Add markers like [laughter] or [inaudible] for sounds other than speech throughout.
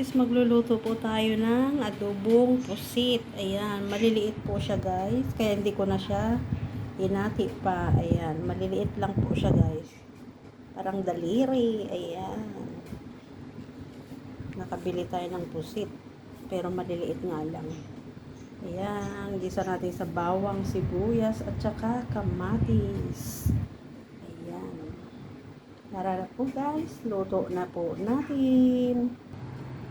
guys, magluluto po tayo ng adobong pusit. Ayan, maliliit po siya guys. Kaya hindi ko na siya inati pa. Ayan, maliliit lang po siya guys. Parang daliri. Ayan. Nakabili tayo ng pusit. Pero maliliit nga lang. Ayan, gisa natin sa bawang, sibuyas, at saka kamatis. Ayan. Tara na po guys, luto na po natin.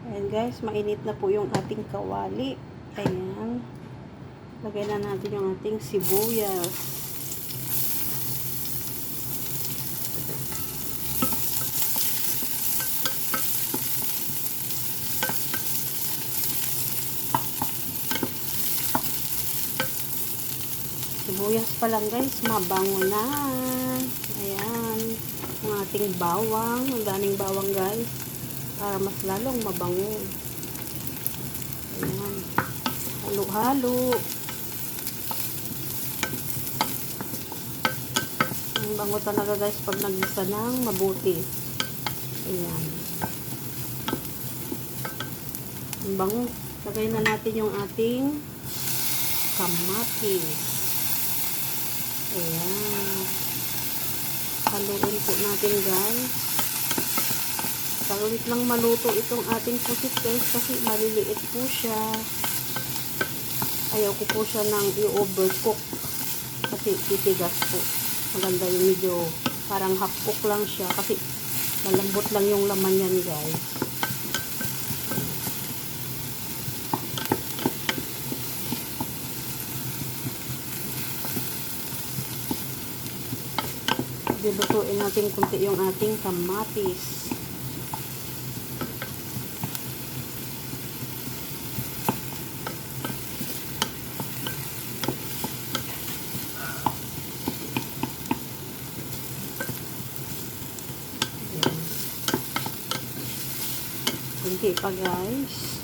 Ayan guys, mainit na po yung ating kawali. Ayan. Lagay na natin yung ating sibuyas. Sibuyas pa lang guys, mabango na. Ayan. Ang ating bawang. Ang daming bawang guys. Para mas lalong mabango. Ayan. Halo-halo. Ang bango talaga guys pag nagisa ng mabuti. Ayan. Ang bango. Lagay na natin yung ating kamatis. Ayan. Haluin po natin guys. Saglit lang maluto itong ating pusit kasi maliliit po siya. Ayaw ko po siya nang i-overcook kasi titigas po. Maganda yung medyo parang half cook lang siya kasi malambot lang yung laman yan guys. Dilutuin natin kunti yung ating kamatis. Kunti pa guys.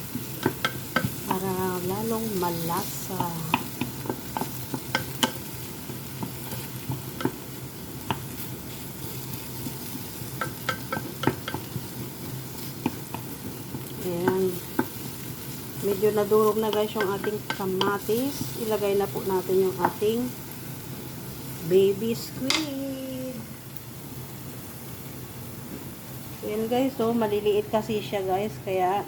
Para lalong malasa. Ayan. Medyo nadurog na guys yung ating kamatis. Ilagay na po natin yung ating baby squid. Ayan guys, so maliliit kasi siya guys. Kaya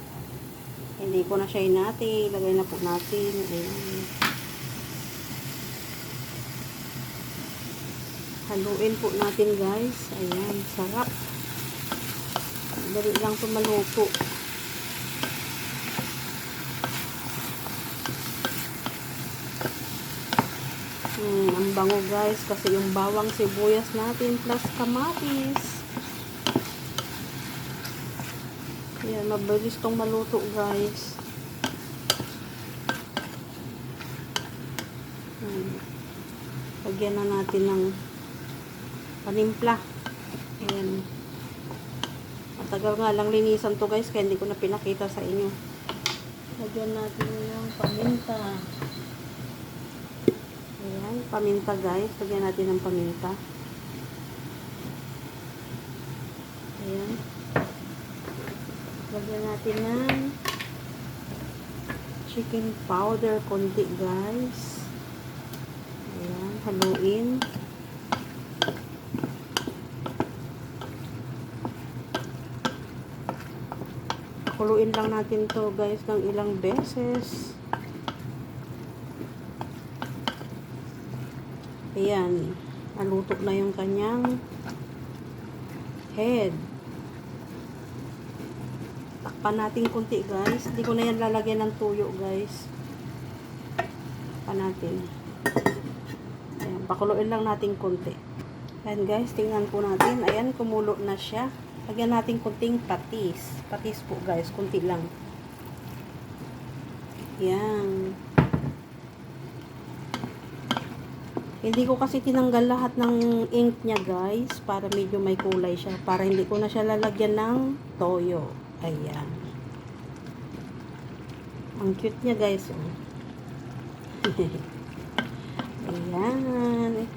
hindi ko na siya inati. Ilagay na po natin. Ayan. Haluin po natin guys. Ayan, sarap. Dali lang ito maluto. Hmm, ang bango guys kasi yung bawang sibuyas natin plus kamatis. Yan, mabilis tong maluto guys. Hmm. Lagyan na natin ng panimpla. Ayan. Matagal nga lang linisan to guys kaya hindi ko na pinakita sa inyo. Lagyan natin ng paminta. Ayan, paminta guys. Lagyan natin ng paminta. Ayan. Lagyan natin ng chicken powder konti guys. Ayan, haluin. Kuluin lang natin to guys ng ilang beses. Ayan. Naluto na yung kanyang head. Takpan natin kunti guys. Hindi ko na yan lalagyan ng tuyo guys. Takpan natin. Ayan. Pakuluin lang natin kunti. Ayan guys. Tingnan po natin. Ayan. Kumulo na siya. Lagyan natin kunting patis. Patis po guys. Kunti lang. Ayan. Hindi ko kasi tinanggal lahat ng ink niya guys para medyo may kulay siya. Para hindi ko na siya lalagyan ng toyo. Ayan. Ang cute niya guys. Oh. [laughs] Ayan.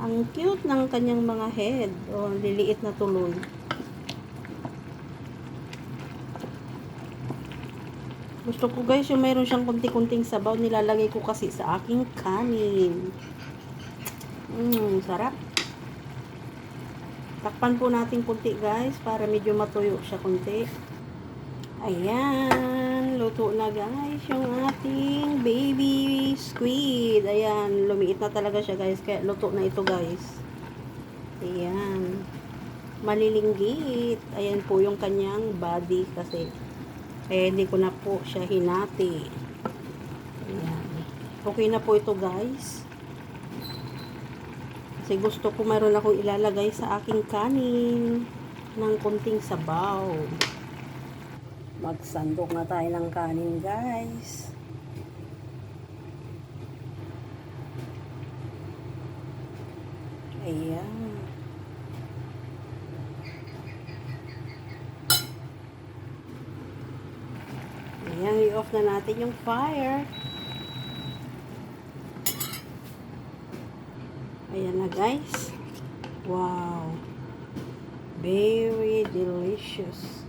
Ang cute ng kanyang mga head. Oh, liliit na tuloy. Gusto ko guys, yung mayroon siyang kunti-kunting sabaw, nilalagay ko kasi sa aking kanin. Mmm, sarap. Takpan po natin kunti guys, para medyo matuyo siya kunti. Ayan, luto na guys yung ating baby squid. Ayan, lumiit na talaga siya guys, kaya luto na ito guys. Ayan. Malilinggit. Ayan po yung kanyang body kasi kaya hindi ko na po siya hinati. Ayan. Okay na po ito guys. Kasi gusto ko meron akong ilalagay sa aking kanin ng kunting sabaw. Magsandok na tayo ng kanin guys. Ayan. Ayan, i-off na natin yung fire. Ayan na guys. Wow. Very delicious.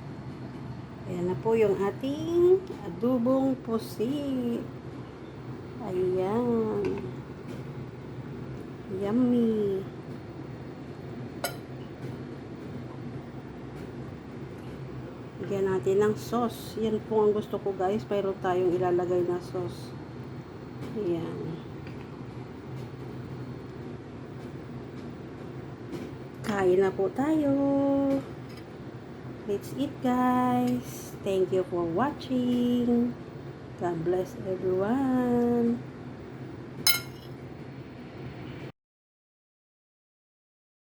Ayan na po yung ating adubong pusit. Ayan. Yummy. Bigyan natin ng sauce. Yan po ang gusto ko guys. Mayroon tayong ilalagay na sauce. Ayan. Kain na po tayo. Let's eat guys. Thank you for watching. God bless everyone.